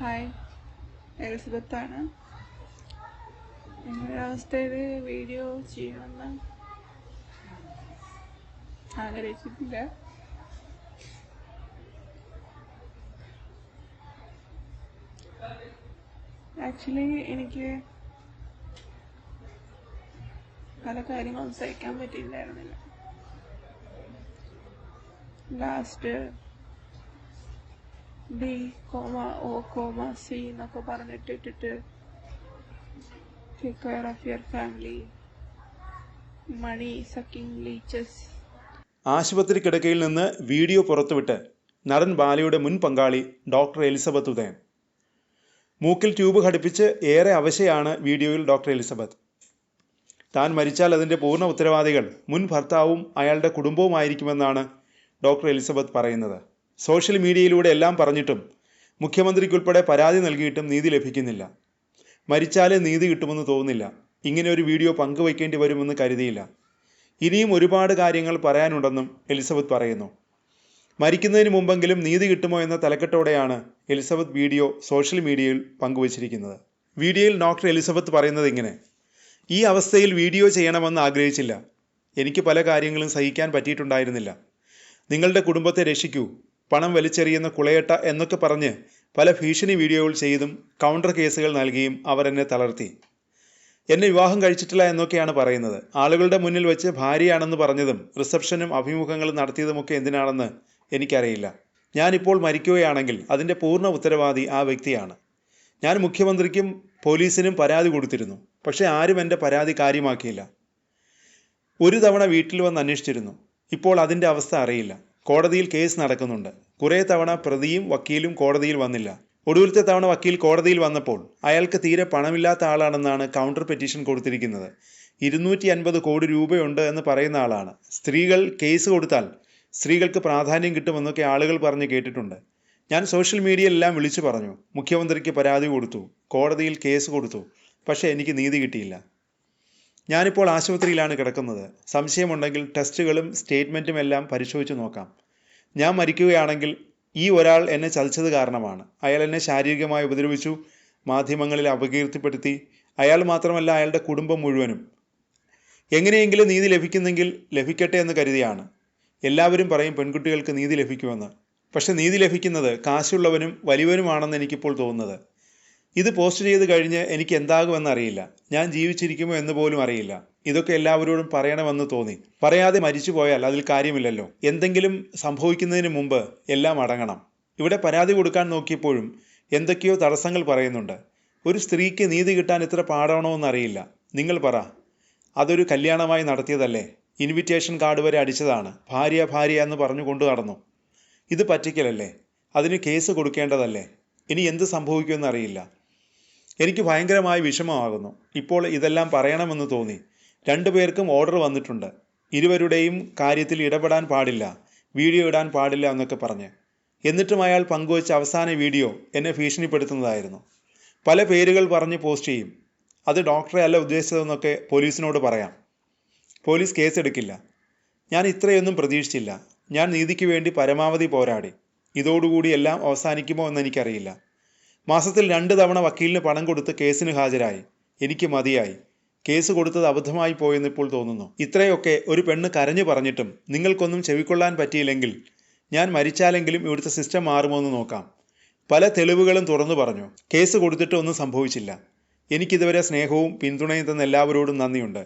Hi. എലിസബത്താണ്. നിങ്ങളുടെ അവസ്ഥയിൽ video ചെയ്യണമെന്ന് ആഗ്രഹിച്ചിട്ടില്ല. ആക്ച്വലി എനിക്ക് പല കാര്യങ്ങളും സഹിക്കാൻ പറ്റിയില്ലായിരുന്നില്ല. Last B comma O comma C എന്നൊക്കെ പറഞ്ഞിട്ട് ഇട്ടിട്ട് take care of your family money sucking leeches ആശുപത്രി കിടക്കയിൽ നിന്ന് വീഡിയോ പുറത്തുവിട്ട് നടൻ ബാലയുടെ മുൻ പങ്കാളി ഡോക്ടർ എലിസബത്ത് ഉദയൻ. മൂക്കിൽ ട്യൂബ് ഘടിപ്പിച്ച് ഏറെ അവശയാണ് വീഡിയോയിൽ ഡോക്ടർ എലിസബത്ത്. താൻ മരിച്ചാൽ അതിന്റെ പൂർണ ഉത്തരവാദികൾ മുൻ ഭർത്താവും അയാളുടെ കുടുംബവുമായിരിക്കുമെന്നാണ് ഡോക്ടർ എലിസബത്ത് പറയുന്നത്. സോഷ്യൽ മീഡിയയിലൂടെ എല്ലാം പറഞ്ഞിട്ടും മുഖ്യമന്ത്രിക്കുൾപ്പെടെ പരാതി നൽകിയിട്ടും നീതി ലഭിക്കുന്നില്ല. മരിച്ചാലേ നീതി കിട്ടുമെന്ന് തോന്നുന്നില്ല. ഇങ്ങനെ ഒരു വീഡിയോ പങ്കുവയ്ക്കേണ്ടി വരുമെന്ന് കരുതിയില്ല. ഇനിയും ഒരുപാട് കാര്യങ്ങൾ പറയാനുണ്ടെന്നും എലിസബത്ത് പറയുന്നു. മരിക്കുന്നതിന് മുമ്പെങ്കിലും നീതി കിട്ടുമോ എന്ന തലക്കെട്ടോടെയാണ് എലിസബത്ത് വീഡിയോ സോഷ്യൽ മീഡിയയിൽ പങ്കുവച്ചിരിക്കുന്നത്. വീഡിയോയിൽ ഡോക്ടർ എലിസബത്ത് പറയുന്നത് ഇങ്ങനെ ഈ അവസ്ഥയിൽ വീഡിയോ ചെയ്യണമെന്ന് ആഗ്രഹിച്ചില്ല. എനിക്ക് പല കാര്യങ്ങളും സഹിക്കാൻ പറ്റിയിട്ടുണ്ടായിരുന്നില്ല. നിങ്ങളുടെ കുടുംബത്തെ രക്ഷിക്കൂ. പണം വലിച്ചെറിയുന്ന കുളയട്ട എന്നൊക്കെ പറഞ്ഞ് പല ഭീഷണി വീഡിയോകൾ ചെയ്തും കൗണ്ടർ കേസുകൾ നൽകിയും അവർ എന്നെ തളർത്തി. എന്നെ വിവാഹം കഴിച്ചിട്ടില്ല എന്നൊക്കെയാണ് പറയുന്നത്. ആളുകളുടെ മുന്നിൽ വെച്ച് ഭാര്യയാണെന്ന് പറഞ്ഞതും റിസപ്ഷനും അഭിമുഖങ്ങളും നടത്തിയതുമൊക്കെ എന്തിനാണെന്ന് എനിക്കറിയില്ല. ഞാനിപ്പോൾ മരിക്കുകയാണെങ്കിൽ അതിന്റെ പൂർണ ഉത്തരവാദി ആ വ്യക്തിയാണ്. ഞാൻ മുഖ്യമന്ത്രിക്കും പോലീസിനും പരാതി കൊടുത്തിരുന്നു. പക്ഷേ ആരും എന്റെ പരാതി കാര്യമാക്കിയില്ല. ഒരു തവണ വീട്ടിൽ വന്ന് അന്വേഷിച്ചിരുന്നു. ഇപ്പോൾ അതിന്റെ അവസ്ഥ അറിയില്ല. കോടതിയിൽ കേസ് നടക്കുന്നുണ്ട്. കുറേ തവണ പ്രതിയും വക്കീലും കോടതിയിൽ വന്നില്ല. ഒടുവിലത്തെ തവണ വക്കീൽ കോടതിയിൽ വന്നപ്പോൾ അയാൾക്ക് തീരെ പണമില്ലാത്ത ആളാണെന്നാണ് കൗണ്ടർ പെറ്റീഷൻ കൊടുത്തിരിക്കുന്നത്. ഇരുന്നൂറ്റി അൻപത് കോടി രൂപയുണ്ട് എന്ന് പറയുന്ന ആളാണ്. സ്ത്രീകൾ കേസ് കൊടുത്താൽ സ്ത്രീകൾക്ക് പ്രാധാന്യം കിട്ടുമെന്നൊക്കെ ആളുകൾ പറഞ്ഞ് കേട്ടിട്ടുണ്ട്. ഞാൻ സോഷ്യൽ മീഡിയയിലെല്ലാം വിളിച്ചു പറഞ്ഞു. മുഖ്യമന്ത്രിക്ക് പരാതി കൊടുത്തു. കോടതിയിൽ കേസ് കൊടുത്തു. പക്ഷേ എനിക്ക് നീതി കിട്ടിയില്ല. ഞാനിപ്പോൾ ആശുപത്രിയിലാണ് കിടക്കുന്നത്. സംശയമുണ്ടെങ്കിൽ ടെസ്റ്റുകളും സ്റ്റേറ്റ്മെന്റും എല്ലാം പരിശോധിച്ച് നോക്കാം. ഞാൻ മരിക്കുകയാണെങ്കിൽ ഈ ഒരാൾ എന്നെ ചതിച്ചത് കാരണമാണ്. അയാൾ എന്നെ ശാരീരികമായി ഉപദ്രവിച്ചു മാധ്യമങ്ങളിൽ അപകീർത്തിപ്പെടുത്തി. അയാൾ മാത്രമല്ല അയാളുടെ കുടുംബം മുഴുവനും. എങ്ങനെയെങ്കിലും നീതി ലഭിക്കുന്നെങ്കിൽ ലഭിക്കട്ടെ എന്ന് കരുതിയാണ്. എല്ലാവരും പറയും പെൺകുട്ടികൾക്ക് നീതി ലഭിക്കുമെന്ന്. പക്ഷെ നീതി ലഭിക്കുന്നത് കാശുള്ളവനും വലിയവനുമാണെന്ന് എനിക്കിപ്പോൾ തോന്നുന്നത്. ഇത് പോസ്റ്റ് ചെയ്ത് കഴിഞ്ഞ് എനിക്ക് എന്താകുമെന്ന് അറിയില്ല. ഞാൻ ജീവിച്ചിരിക്കുമോ എന്ന് പോലും അറിയില്ല. ഇതൊക്കെ എല്ലാവരോടും പറയണമെന്ന് തോന്നി. പറയാതെ മരിച്ചു പോയാൽ അതിൽ കാര്യമില്ലല്ലോ. എന്തെങ്കിലും സംഭവിക്കുന്നതിന് മുമ്പ് എല്ലാം അടങ്ങണം. ഇവിടെ പരാതി കൊടുക്കാൻ നോക്കിയപ്പോഴും എന്തൊക്കെയോ തടസ്സങ്ങൾ പറയുന്നുണ്ട്. ഒരു സ്ത്രീക്ക് നീതി കിട്ടാൻ ഇത്ര പാടാണോ എന്നറിയില്ല നിങ്ങൾ പറ. അതൊരു കല്യാണമായി നടത്തിയതല്ലേ? ഇൻവിറ്റേഷൻ കാർഡ് വരെ അടിച്ചതാണ്. ഭാര്യ ഭാര്യ എന്ന് പറഞ്ഞു കൊണ്ടു നടന്നു. ഇത് പറ്റിക്കലല്ലേ? അതിന് കേസ് കൊടുക്കേണ്ടതല്ലേ? ഇനി എന്ത് സംഭവിക്കുമെന്ന് അറിയില്ല. എനിക്ക് ഭയങ്കരമായി വിഷമമാകുന്നു. ഇപ്പോൾ ഇതെല്ലാം പറയണമെന്ന് തോന്നി. രണ്ടുപേർക്കും ഓർഡർ വന്നിട്ടുണ്ട്. ഇരുവരുടെയും കാര്യത്തിൽ ഇടപെടാൻ പാടില്ല വീഡിയോ ഇടാൻ പാടില്ല എന്നൊക്കെ പറഞ്ഞ്. എന്നിട്ടും അയാൾ പങ്കുവച്ച അവസാന വീഡിയോ എന്നെ ഭീഷണിപ്പെടുത്തുന്നതായിരുന്നു. പല പേരുകൾ പറഞ്ഞ് പോസ്റ്റ് ചെയ്യും. അത് ഡോക്ടറെ അല്ല ഉദ്ദേശിച്ചതെന്നൊക്കെ പോലീസിനോട് പറയാം. പോലീസ് കേസെടുക്കില്ല. ഞാൻ ഇത്രയൊന്നും പ്രതീക്ഷിച്ചില്ല. ഞാൻ നീതിക്ക് വേണ്ടി പരമാവധി പോരാടി. ഇതോടുകൂടി എല്ലാം അവസാനിക്കുമോ എന്ന് എനിക്കറിയില്ല. മാസത്തിൽ രണ്ട് തവണ വക്കീലിന് പണം കൊടുത്ത് കേസിന് ഹാജരായി. എനിക്ക് മതിയായി. കേസ് കൊടുത്തത് അബദ്ധമായി പോയെന്ന് ഇപ്പോൾ തോന്നുന്നു. ഇത്രയൊക്കെ ഒരു പെണ്ണ് കരഞ്ഞു പറഞ്ഞിട്ടും നിങ്ങൾക്കൊന്നും ചെവിക്കൊള്ളാൻ പറ്റിയില്ലെങ്കിൽ ഞാൻ മരിച്ചാലെങ്കിലും ഇവിടുത്തെ സിസ്റ്റം മാറുമോ എന്ന് നോക്കാം. പല തെളിവുകളും തുറന്നു പറഞ്ഞു. കേസ് കൊടുത്തിട്ട് ഒന്നും സംഭവിച്ചില്ല. എനിക്കിതുവരെ സ്നേഹവും പിന്തുണയും തന്ന എല്ലാവരോടും നന്ദിയുണ്ട്.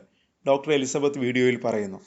ഡോക്ടർ എലിസബത്ത് വീഡിയോയിൽ പറയുന്നു.